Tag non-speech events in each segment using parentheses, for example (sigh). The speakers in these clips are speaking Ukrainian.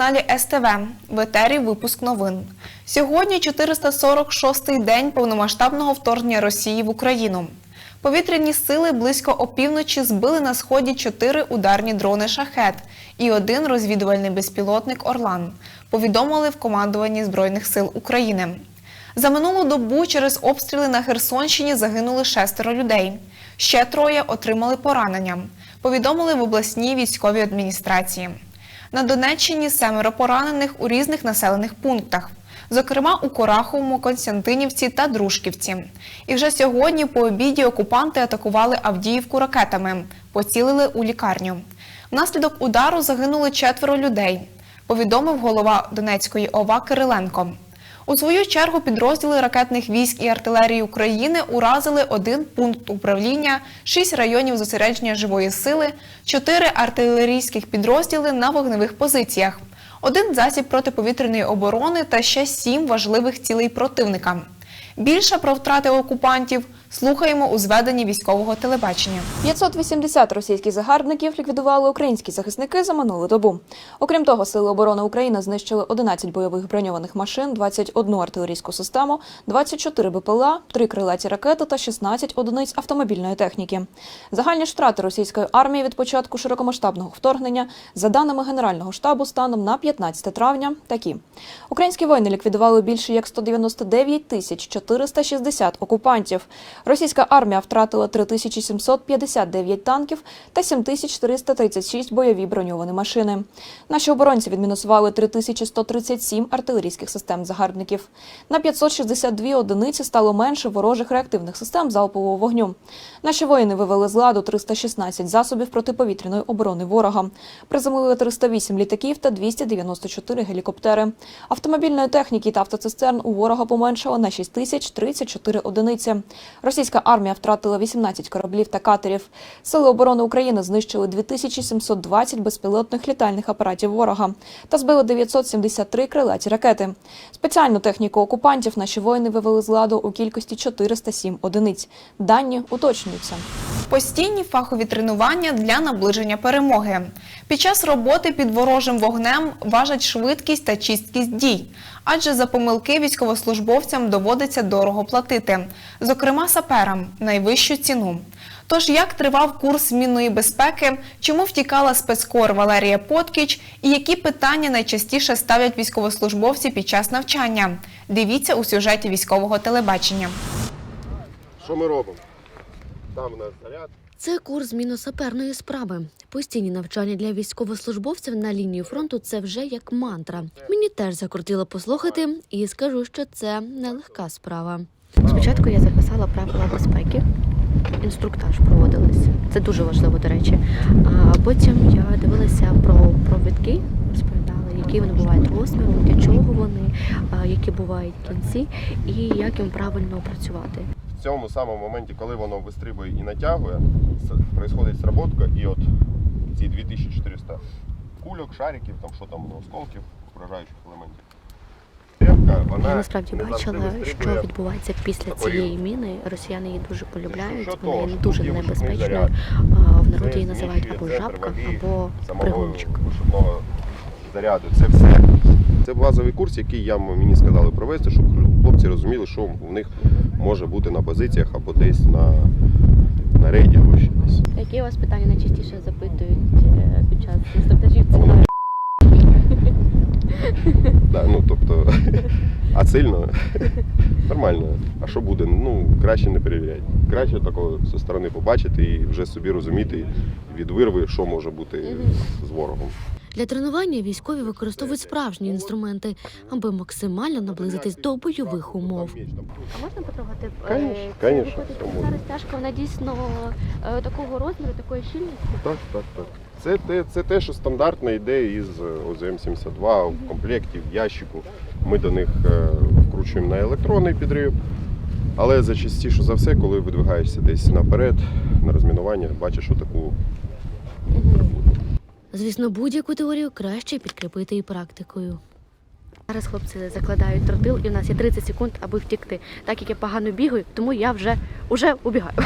Телеканалі СТВ. В етері випуск новин. Сьогодні 446-й день повномасштабного вторгнення Росії в Україну. Повітряні сили близько опівночі збили на сході чотири ударні дрони шахет і один розвідувальний безпілотник Орлан. Повідомили в командуванні Збройних сил України. За минулу добу через обстріли на Херсонщині загинули шестеро людей. Ще троє отримали поранення. Повідомили в обласній військовій адміністрації. На Донеччині семеро поранених у різних населених пунктах, зокрема у Кораховому, Константинівці та Дружківці. І вже сьогодні по обіді окупанти атакували Авдіївку ракетами, поцілили у лікарню. Внаслідок удару загинули четверо людей, повідомив голова Донецької ОВА Кириленко. У свою чергу підрозділи ракетних військ і артилерії України уразили один пункт управління, шість районів зосередження живої сили, чотири артилерійських підрозділи на вогневих позиціях, один засіб протиповітряної оборони та ще сім важливих цілей противника. Більше про втрати окупантів слухаємо у зведенні військового телебачення. 580 російських загарбників ліквідували українські захисники за минулу добу. Окрім того, сили оборони України знищили 11 бойових броньованих машин, 21 артилерійську систему, 24 БПЛА, 3 крилаті ракети та 16 одиниць автомобільної техніки. Загальні ж втрати російської армії від початку широкомасштабного вторгнення, за даними Генерального штабу, станом на 15 травня, такі: українські воїни ліквідували більше як 199 тисяч 460 окупантів. Російська армія втратила 3759 танків та 7436 бойові броньовані машини. Наші оборонці відмінусували 3137 артилерійських систем загарбників. На 562 одиниці стало менше ворожих реактивних систем залпового вогню. Наші воїни вивели з ладу 316 засобів протиповітряної оборони ворога. Приземлили 308 літаків та 294 гелікоптери. Автомобільної техніки та автоцистерн у ворога поменшало на 6034 одиниці. Російська армія втратила 18 кораблів та катерів. Сили оборони України знищили 2720 безпілотних літальних апаратів ворога та збили 973 крилаті ракети. Спеціальну техніку окупантів наші воїни вивели з ладу у кількості 407 одиниць. Дані уточнюються. Постійні фахові тренування для наближення перемоги. Під час роботи під ворожим вогнем важать швидкість та чисткість дій, адже за помилки військовослужбовцям доводиться дорого платити, зокрема саперам найвищу ціну. Тож як тривав курс змінної безпеки, чому втікала спецкор Валерія Поткіч і які питання найчастіше ставлять військовослужбовці під час навчання? Дивіться у сюжеті військового телебачення. Що ми робимо? Там у нас заряд. Це курс зміно-саперної справи. Постійні навчання для військовослужбовців на лінії фронту це вже як мантра. Мені теж закрутило послухати, і скажу, що це нелегка справа. Спочатку я записала правила безпеки. Інструктаж проводились. Це дуже важливо, до речі. А потім я дивилася про провідки, розповідали, які вони бувають розміру, для чого вони, які бувають кінці, і як їм правильно працювати. В цьому самому моменті, коли воно вистрибує і натягує, происходить сработка, і от ці 2400 кульок, шариків, там що там, осколків, вражаючих елементів. Я насправді бачила, що відбувається після цієї міни. Росіяни її дуже полюбляють, вона є дуже тут небезпечною. В народі її називають або жабка, або пригончик. заряду. Це все. Це базовий курс, який я мені сказали провести, щоб хлопці розуміли, що у них може бути на позиціях або десь на, на рейді або ще десь. Які у вас питання найчастіше запитують е, під час інструктажів? (laughs) Да, ну, тобто, (laughs) а сильно (laughs) нормально. А що буде? Ну, краще не перевіряти. Краще такого зі сторони побачити і вже собі розуміти від вирви, що може бути з ворогом. Для тренування військові використовують справжні інструменти, аби максимально наблизитись до бойових умов. А можна потрогати? Конечно, Це конечно, все ця можна. розтяжка, вона дійсно е, такого розміру, такої щільності. Так, так, так. Це те, це те, що стандартно йде із ОЗМ-72 в комплекті, в ящику. Ми до них е, вкручуємо на електронний підрив. Але зачастіше за все, коли видвигаєшся десь наперед, на розмінування, бачиш отаку Звісно, будь-яку теорію краще підкріпити і практикою. Зараз хлопці закладають тротил, і в нас є 30 секунд, аби втікти. Так як я погано бігаю, тому я вже, уже убігаю.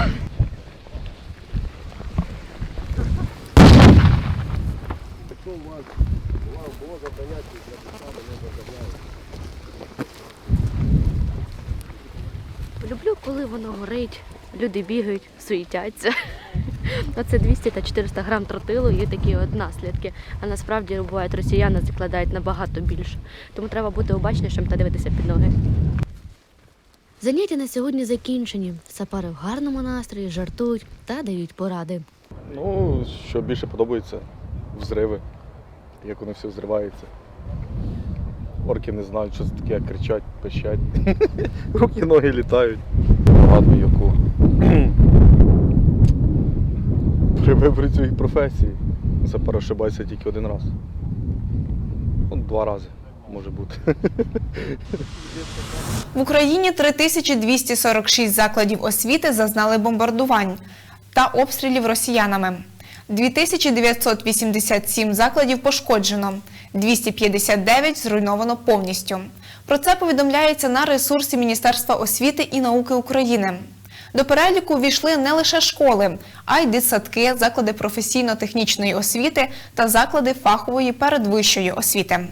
Люблю, коли воно горить, люди бігають, суїтяться. Оце 200 та 400 грам тротилу є такі от наслідки. А насправді бувають росіяни закладають набагато більше. Тому треба бути обачнішим та дивитися під ноги. Заняття на сьогодні закінчені. Сапари в гарному настрої, жартують та дають поради. Ну, що більше подобається взриви, як вони все взривається. Орки не знають, що це таке, кричать, пищать. (laughs) Руки, ноги літають. Багато яку. При цієї професії це перешибається тільки один раз. Ну, два рази може бути. В Україні 3246 закладів освіти зазнали бомбардувань та обстрілів росіянами. 2987 закладів пошкоджено, 259 зруйновано повністю. Про це повідомляється на ресурсі Міністерства освіти і науки України. До переліку ввійшли не лише школи, а й дитсадки, заклади професійно-технічної освіти та заклади фахової передвищої освіти.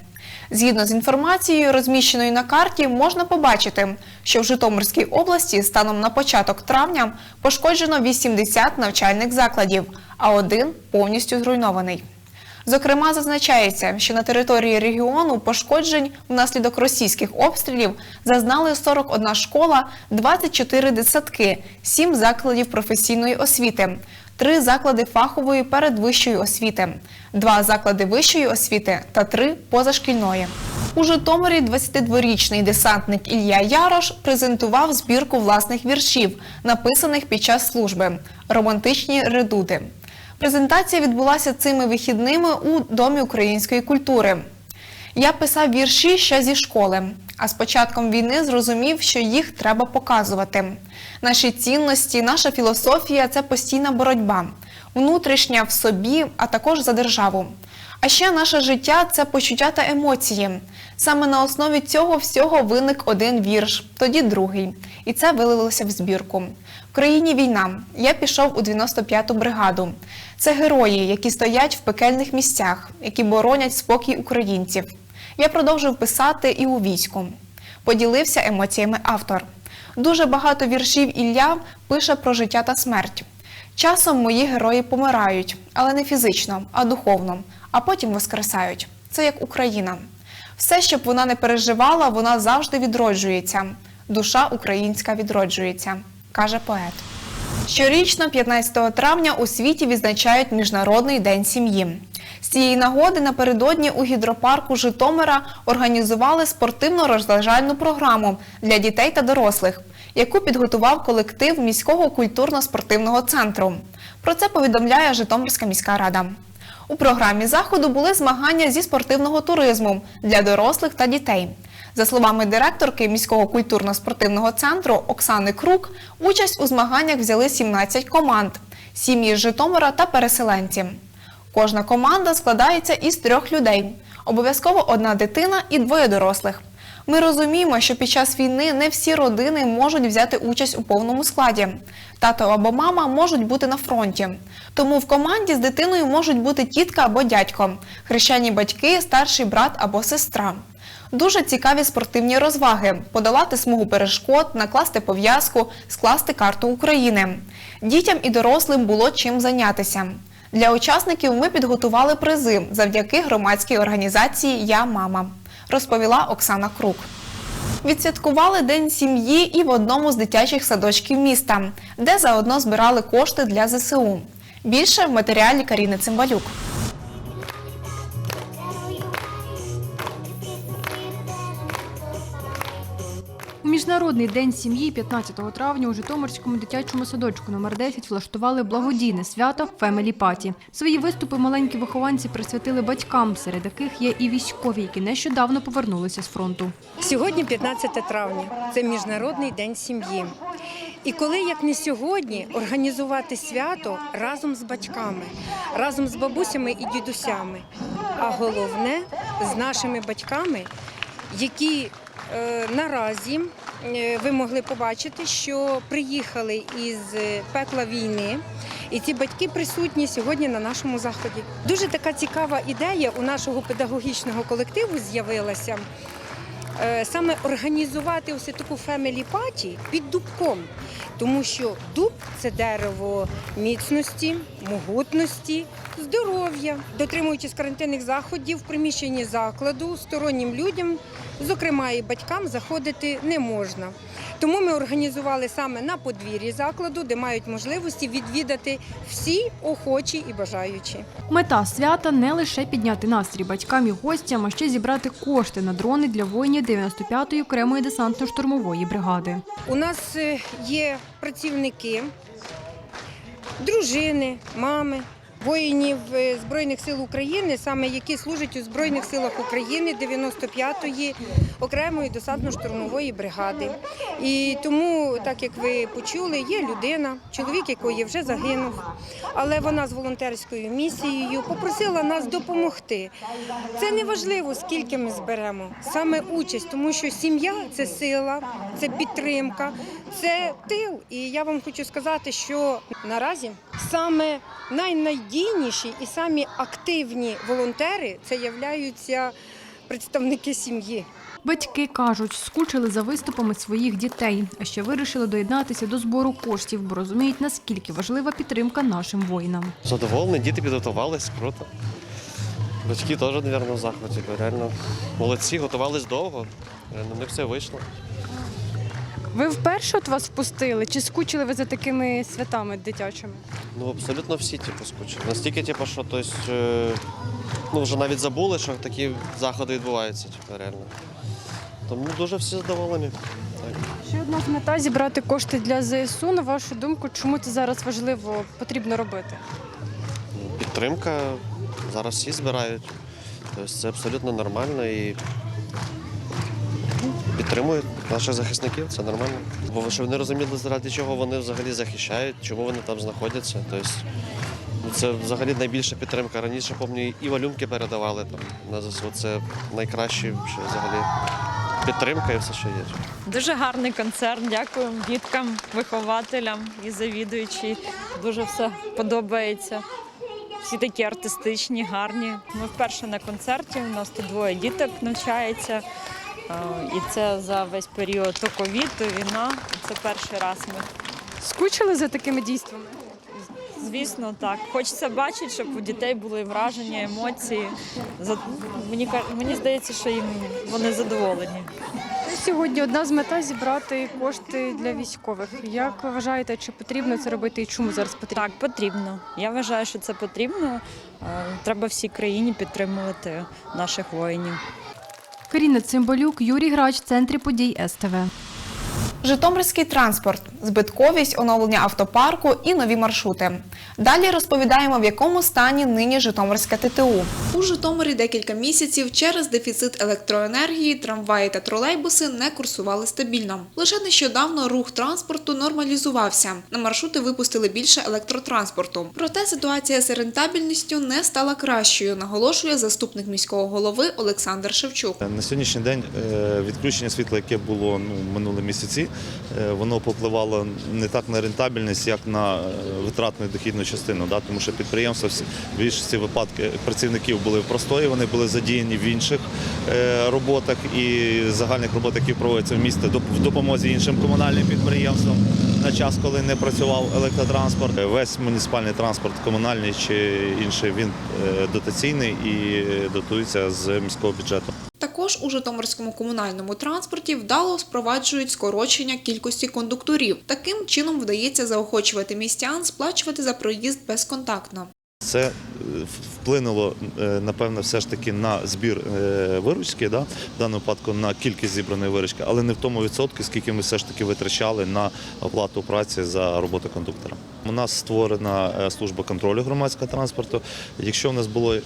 Згідно з інформацією, розміщеною на карті, можна побачити, що в Житомирській області станом на початок травня пошкоджено 80 навчальних закладів, а один повністю зруйнований. Зокрема, зазначається, що на території регіону пошкоджень внаслідок російських обстрілів зазнали 41 школа, 24 дитсадки, 7 закладів професійної освіти, 3 заклади фахової передвищої освіти, 2 заклади вищої освіти та 3 позашкільної. У Житомирі 22-річний десантник Ілля Ярош презентував збірку власних віршів, написаних під час служби романтичні редути. Презентація відбулася цими вихідними у Домі української культури. Я писав вірші ще зі школи, а з початком війни зрозумів, що їх треба показувати. Наші цінності, наша філософія це постійна боротьба, внутрішня в собі, а також за державу. А ще наше життя це почуття та емоції. Саме на основі цього всього виник один вірш, тоді другий. І це вилилося в збірку. В країні війна. Я пішов у 95-ту бригаду. Це герої, які стоять в пекельних місцях, які боронять спокій українців. Я продовжив писати і у війську. Поділився емоціями автор. Дуже багато віршів Ілля пише про життя та смерть. Часом мої герої помирають, але не фізично, а духовно, а потім воскресають. Це як Україна. Все, щоб вона не переживала, вона завжди відроджується. Душа українська відроджується, каже поет. Щорічно, 15 травня, у світі відзначають Міжнародний день сім'ї. З цієї нагоди напередодні у гідропарку Житомира організували спортивно-розважальну програму для дітей та дорослих, яку підготував колектив міського культурно-спортивного центру. Про це повідомляє Житомирська міська рада. У програмі заходу були змагання зі спортивного туризму для дорослих та дітей. За словами директорки міського культурно-спортивного центру Оксани Крук, участь у змаганнях взяли 17 команд, сім'ї з Житомира та переселенці. Кожна команда складається із трьох людей: обов'язково одна дитина і двоє дорослих. Ми розуміємо, що під час війни не всі родини можуть взяти участь у повному складі. Тато або мама можуть бути на фронті. Тому в команді з дитиною можуть бути тітка або дядько, хрещені батьки, старший брат або сестра. Дуже цікаві спортивні розваги: подолати смугу перешкод, накласти пов'язку, скласти карту України. Дітям і дорослим було чим зайнятися. Для учасників ми підготували призи завдяки громадській організації Я мама, розповіла Оксана Крук. Відсвяткували День сім'ї і в одному з дитячих садочків міста, де заодно збирали кошти для ЗСУ. Більше в матеріалі Каріни Цимбалюк. Міжнародний день сім'ї 15 травня у Житомирському дитячому садочку номер 10 влаштували благодійне свято Фемелі Паті. Свої виступи маленькі вихованці присвятили батькам, серед яких є і військові, які нещодавно повернулися з фронту. Сьогодні 15 травня. Це міжнародний день сім'ї. І коли як не сьогодні організувати свято разом з батьками, разом з бабусями і дідусями, а головне з нашими батьками, які е, наразі ви могли побачити, що приїхали із пекла війни І ці батьки присутні сьогодні на нашому заході. Дуже така цікава ідея у нашого педагогічного колективу з'явилася. Е, Саме організувати ось таку фемілі паті під дубком, тому що дуб це дерево міцності, могутності, здоров'я. Дотримуючись карантинних заходів в приміщенні закладу, стороннім людям, зокрема і батькам, заходити не можна. Тому ми організували саме на подвір'ї закладу, де мають можливості відвідати всі охочі і бажаючі. Мета свята не лише підняти настрій батькам і гостям, а ще зібрати кошти на дрони для воїнів 95-ї окремої десантно-штурмової бригади. У нас е, є працівники, дружини, мами. Воїнів е, Збройних сил України, саме які служать у Збройних силах України 95-ї окремої десантно-штурмової бригади. І тому, так як ви почули, є людина, чоловік якої вже загинув, але вона з волонтерською місією попросила нас допомогти. Це не важливо, скільки ми зберемо, саме участь, тому що сім'я це сила, це підтримка, це тил. І я вам хочу сказати, що наразі саме найнадійніші і самі активні волонтери це являються представники сім'ї. Батьки кажуть, скучили за виступами своїх дітей, а ще вирішили доєднатися до збору коштів, бо розуміють, наскільки важлива підтримка нашим воїнам. Задоволений, діти підготувались, круто. Батьки теж, мабуть, в захваті, реально молодці, готувались довго, на них все вийшло. Ви вперше от вас впустили? Чи скучили ви за такими святами дитячими? Ну, абсолютно всі типу, скучили. Настільки, типу, що тобто, е, ну, вже навіть забули, що такі заходи відбуваються, типу, реально. Тому дуже всі задоволені. Так. Ще одна з мета зібрати кошти для ЗСУ. На вашу думку, чому це зараз важливо потрібно робити? Підтримка зараз всі збирають. Тобто це абсолютно нормально і підтримують наших захисників, це нормально. Бо щоб вони розуміли, заради чого вони взагалі захищають, чому вони там знаходяться. Тобто, ну, це взагалі найбільша підтримка. Раніше, пам'ятаю, і валюнки передавали там на ЗСУ. Це найкраще взагалі підтримка і все, що є. Дуже гарний концерт. Дякую діткам, вихователям і завідуючій. Дуже все подобається. Всі такі артистичні, гарні. Ми вперше на концерті. У нас тут двоє діток навчається. Е, І це за весь період то ковід, то війна. Це перший раз ми. Скучили за такими дійствами? Звісно, так. Хочеться бачити, щоб у дітей були враження, емоції. За- Мені, мені здається, що їм вони задоволені. Сьогодні одна з мета зібрати кошти для військових. Як ви вважаєте, чи потрібно це робити і чому зараз потрібно? Так, потрібно. Я вважаю, що це потрібно. Е, Треба всій країні підтримувати наших воїнів. Каріна Цимбалюк, Юрій Грач, центрі подій СТВ. Житомирський транспорт, збитковість, оновлення автопарку і нові маршрути. Далі розповідаємо, в якому стані нині Житомирське ТТУ. У Житомирі декілька місяців через дефіцит електроенергії трамваї та тролейбуси не курсували стабільно. Лише нещодавно рух транспорту нормалізувався. На маршрути випустили більше електротранспорту. Проте ситуація з рентабельністю не стала кращою, наголошує заступник міського голови Олександр Шевчук. На сьогоднішній день е, відключення світла, яке було ну, минулі місяці, е, воно попливало не так на рентабельність, як на е, витратну і дохідну частину. Да? Тому що підприємства в більшості випадків працівників були в простої, вони були задіяні в інших е, роботах і загальних роботах, які проводяться в місті, в допомозі іншим комунальним підприємствам на час, коли не працював електротранспорт. Весь муніципальний транспорт, комунальний чи інший, він дотаційний і дотується з міського бюджету. Також у Житомирському комунальному транспорті вдало впроваджують скорочення кількості кондукторів. Таким чином вдається заохочувати містян сплачувати за проїзд безконтактно. Це е, вплинуло, е, напевно, все ж таки на збір е, виручки, да? в даному випадку на кількість зібраної виручки, але не в тому відсотку, скільки ми все ж таки витрачали на оплату праці за роботу кондуктора. У нас створена служба контролю громадського транспорту. Якщо в нас було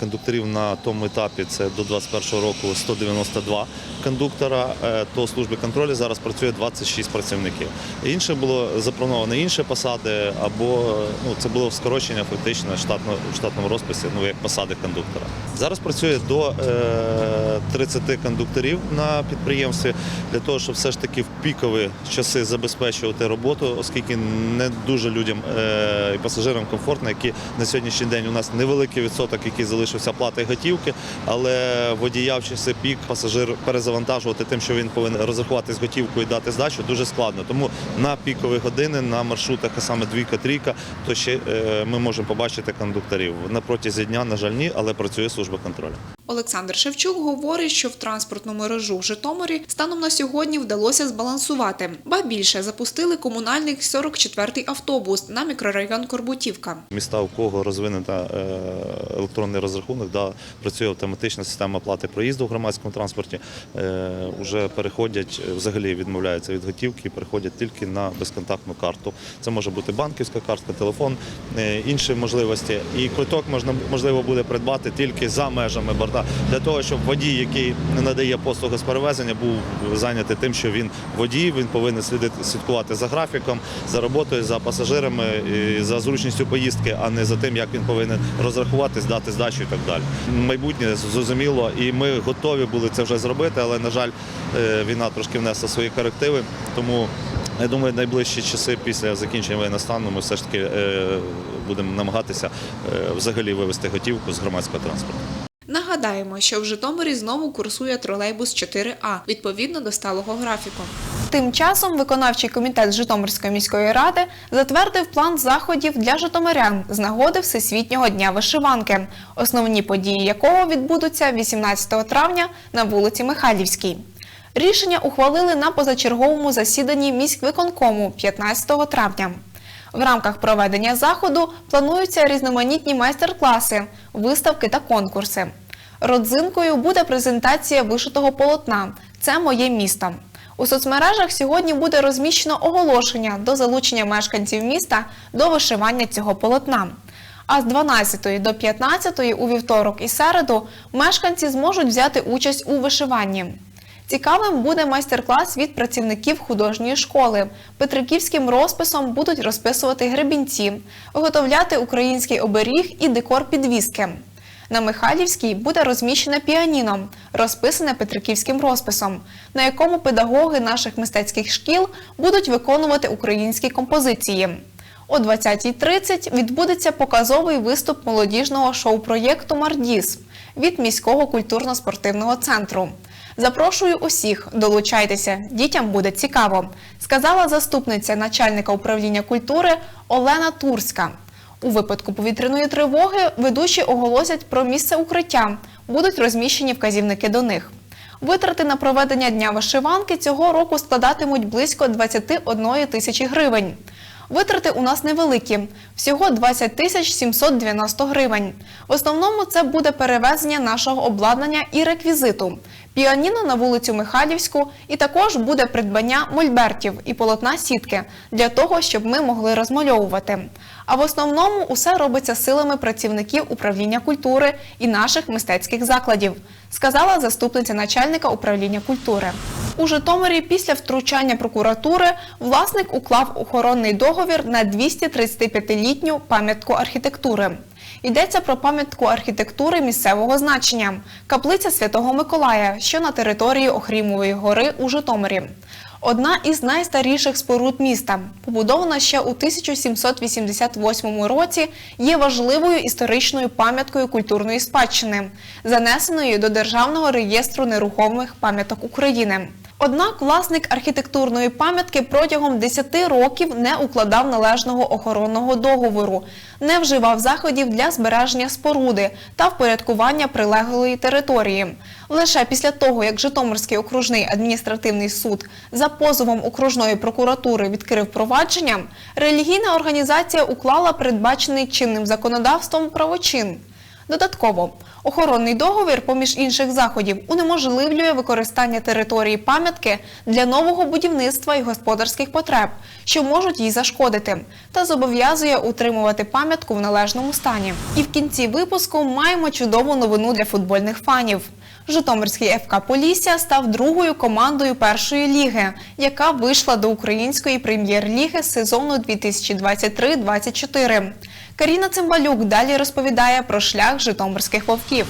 кондукторів на тому етапі, це до 2021 року 192 кондуктора, то в контролю зараз працює 26 працівників. Інше було заплановано інші посади, або ну, це було скорочення фактично штатно, в штатному розписі, ну як посади кондуктора. Зараз працює до е, 30 кондукторів на підприємстві для того, щоб все ж таки в пікові часи забезпечувати роботу, оскільки не дуже людям е, і пасажирам комфортно, які на сьогоднішній день у нас невеликий відсоток, який залишився плати готівки, але водія в часи пік пасажир перезавантажувати тим, що він повинен розрахуватись готівкою і дати здачу, дуже складно. Тому на пікові години на маршрутах, а саме двійка-трійка, то ще е, ми можемо побачити кондукторів. На протязі дня, на жаль, ні, але працює служба контролю. Олександр Шевчук говорить, що в транспортну мережу в Житомирі станом на сьогодні вдалося збалансувати. Ба більше запустили комунальний 44-й автобус на мікрорайон Корбутівка. Міста, у кого розвинена е, електронний розрахунок, да, працює автоматична система оплати проїзду в громадському транспорті, е, вже переходять, е, взагалі відмовляються від готівки переходять тільки на безконтактну карту. Це може бути банківська картка, телефон, е, інші можливості. І квиток можна можливо буде придбати тільки за межами борта, для того, щоб водій, який не надає послуги з перевезення, був зайнятий тим, що він водій, він повинен слідити слідкувати за графіком, за роботою, за пасажирами, за зручністю поїздки, а не за тим, як він повинен розрахуватись, дати здачу і так далі. Майбутнє зрозуміло, і ми готові були це вже зробити, але на жаль, е, війна трошки внесла свої корективи. Тому я думаю, найближчі часи після закінчення воєнного стану ми все ж таки е, будемо намагатися е, взагалі вивести готівку з громадського транспорту. Нагадаємо, що в Житомирі знову курсує тролейбус 4А відповідно до сталого графіку. Тим часом виконавчий комітет Житомирської міської ради затвердив план заходів для житомирян з нагоди Всесвітнього дня вишиванки, основні події якого відбудуться 18 травня на вулиці Михайлівській. Рішення ухвалили на позачерговому засіданні міськвиконкому 15 травня. В рамках проведення заходу плануються різноманітні майстер-класи, виставки та конкурси. Родзинкою буде презентація вишитого полотна Це моє місто. У соцмережах сьогодні буде розміщено оголошення до залучення мешканців міста до вишивання цього полотна. А з 12 до 15 у вівторок і середу мешканці зможуть взяти участь у вишиванні. Цікавим буде майстер-клас від працівників художньої школи. Петриківським розписом будуть розписувати гребінці, виготовляти український оберіг і декор підвіски. На Михайлівській буде розміщене піаніно, розписане петриківським розписом, на якому педагоги наших мистецьких шкіл будуть виконувати українські композиції. О 20.30 відбудеться показовий виступ молодіжного шоу-проєкту Мардіс від міського культурно-спортивного центру. Запрошую усіх, долучайтеся, дітям буде цікаво, сказала заступниця начальника управління культури Олена Турська. У випадку повітряної тривоги ведучі оголосять про місце укриття, будуть розміщені вказівники до них. Витрати на проведення дня вишиванки цього року складатимуть близько 21 тисячі гривень. Витрати у нас невеликі всього 20 тисяч 790 гривень. В основному це буде перевезення нашого обладнання і реквізиту, піаніно на вулицю Михайлівську, і також буде придбання мольбертів і полотна сітки для того, щоб ми могли розмальовувати. А в основному усе робиться силами працівників управління культури і наших мистецьких закладів, сказала заступниця начальника управління культури. У Житомирі після втручання прокуратури власник уклав охоронний договір на 235-літню пам'ятку архітектури. Йдеться про пам'ятку архітектури місцевого значення каплиця Святого Миколая, що на території Охрімової гори у Житомирі. Одна із найстаріших споруд міста, побудована ще у 1788 році, є важливою історичною пам'яткою культурної спадщини, занесеною до Державного реєстру нерухомих пам'яток України. Однак власник архітектурної пам'ятки протягом 10 років не укладав належного охоронного договору, не вживав заходів для збереження споруди та впорядкування прилеглої території. Лише після того, як Житомирський окружний адміністративний суд за позовом окружної прокуратури відкрив провадження, релігійна організація уклала передбачений чинним законодавством правочин. Додатково, охоронний договір, поміж інших заходів, унеможливлює використання території пам'ятки для нового будівництва і господарських потреб, що можуть їй зашкодити, та зобов'язує утримувати пам'ятку в належному стані. І в кінці випуску маємо чудову новину для футбольних фанів. Житомирський ФК Полісся став другою командою першої ліги, яка вийшла до української прем'єр-ліги сезону 2023-2024. Каріна Цимбалюк далі розповідає про шлях житомирських вовків.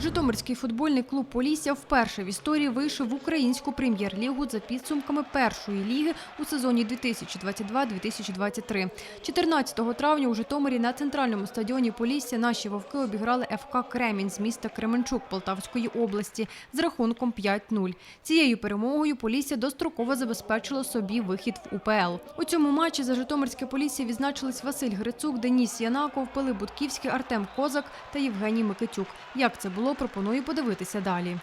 Житомирський футбольний клуб Полісся вперше в історії вийшов в українську прем'єр-лігу за підсумками першої ліги у сезоні 2022-2023. 14 травня у Житомирі на центральному стадіоні Полісся наші вовки обіграли ФК Кремінь з міста Кременчук Полтавської області з рахунком 5-0. Цією перемогою Полісся достроково забезпечило собі вихід в УПЛ. У цьому матчі за Житомирське Полісся відзначились Василь Грицук, Деніс Янаков, Пилип Будківський, Артем Козак та Євгеній Микитюк. Як це було, пропоную подивитися далі.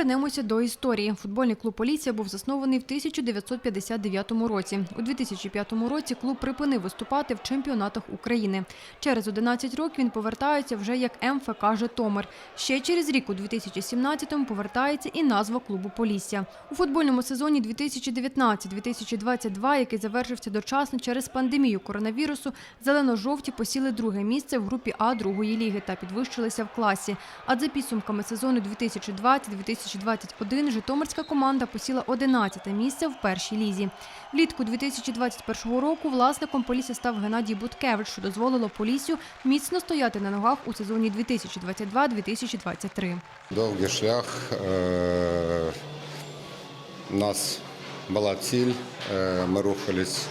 Повернемося до історії. Футбольний клуб Поліція був заснований в 1959 році. У 2005 році клуб припинив виступати в чемпіонатах України. Через 11 років він повертається вже як МФК Житомир. Ще через рік, у 2017-му, повертається і назва клубу Полісся. У футбольному сезоні 2019-2022, який завершився дочасно через пандемію коронавірусу, зелено-жовті посіли друге місце в групі А другої ліги та підвищилися в класі. А за підсумками сезону 2020-2021 Житомирська команда посіла 11 місце в першій лізі. Влітку 2021 року власником Полісся став Геннадій Буткевич, що дозволило Поліссю міцно стояти на ногах у сезоні 2022-2023. Довгий шлях. Е, У нас була ціль. е, Ми рухались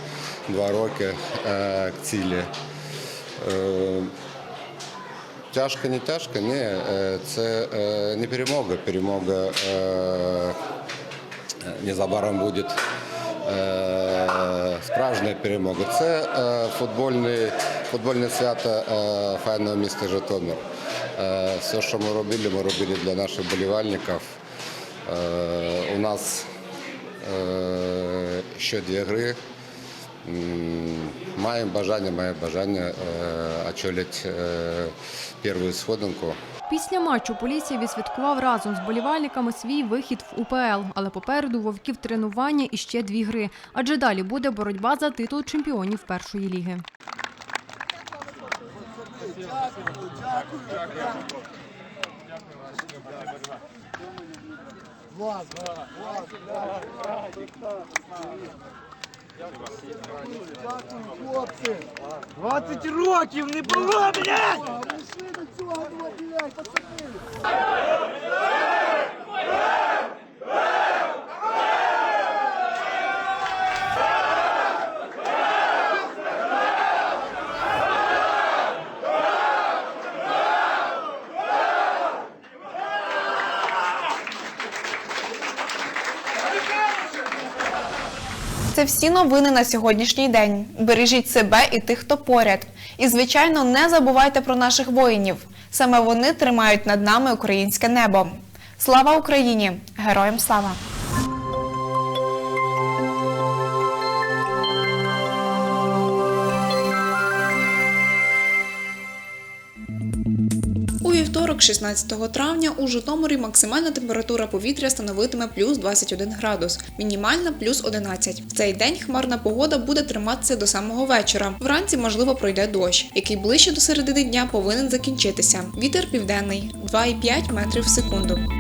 два роки е, к цілі. Тяжко, не тяжко, ні. е, Це е, не перемога. Перемога е, незабаром буде справжня перемога. Це футбольне, футбольне свято файного міста Житомир. Все, що ми робили, ми робили для наших болівальників. Е, У нас е, ще дві гри. М, Маємо бажання, маємо бажання очолити е, першу сходинку. Після матчу Полісся відсвяткував разом з болівальниками свій вихід в УПЛ, але попереду вовків тренування і ще дві гри. Адже далі буде боротьба за титул чемпіонів першої ліги. Дякую, 20 років не було, блядь! Це всі новини на сьогоднішній день. Бережіть себе і тих, хто поряд. І, звичайно, не забувайте про наших воїнів. Саме вони тримають над нами українське небо. Слава Україні! Героям слава! Вівторок, 16 травня, у Житомирі максимальна температура повітря становитиме плюс 21 градус, мінімальна плюс 11. В цей день хмарна погода буде триматися до самого вечора. Вранці, можливо, пройде дощ, який ближче до середини дня повинен закінчитися. Вітер південний 2,5 метрів в секунду.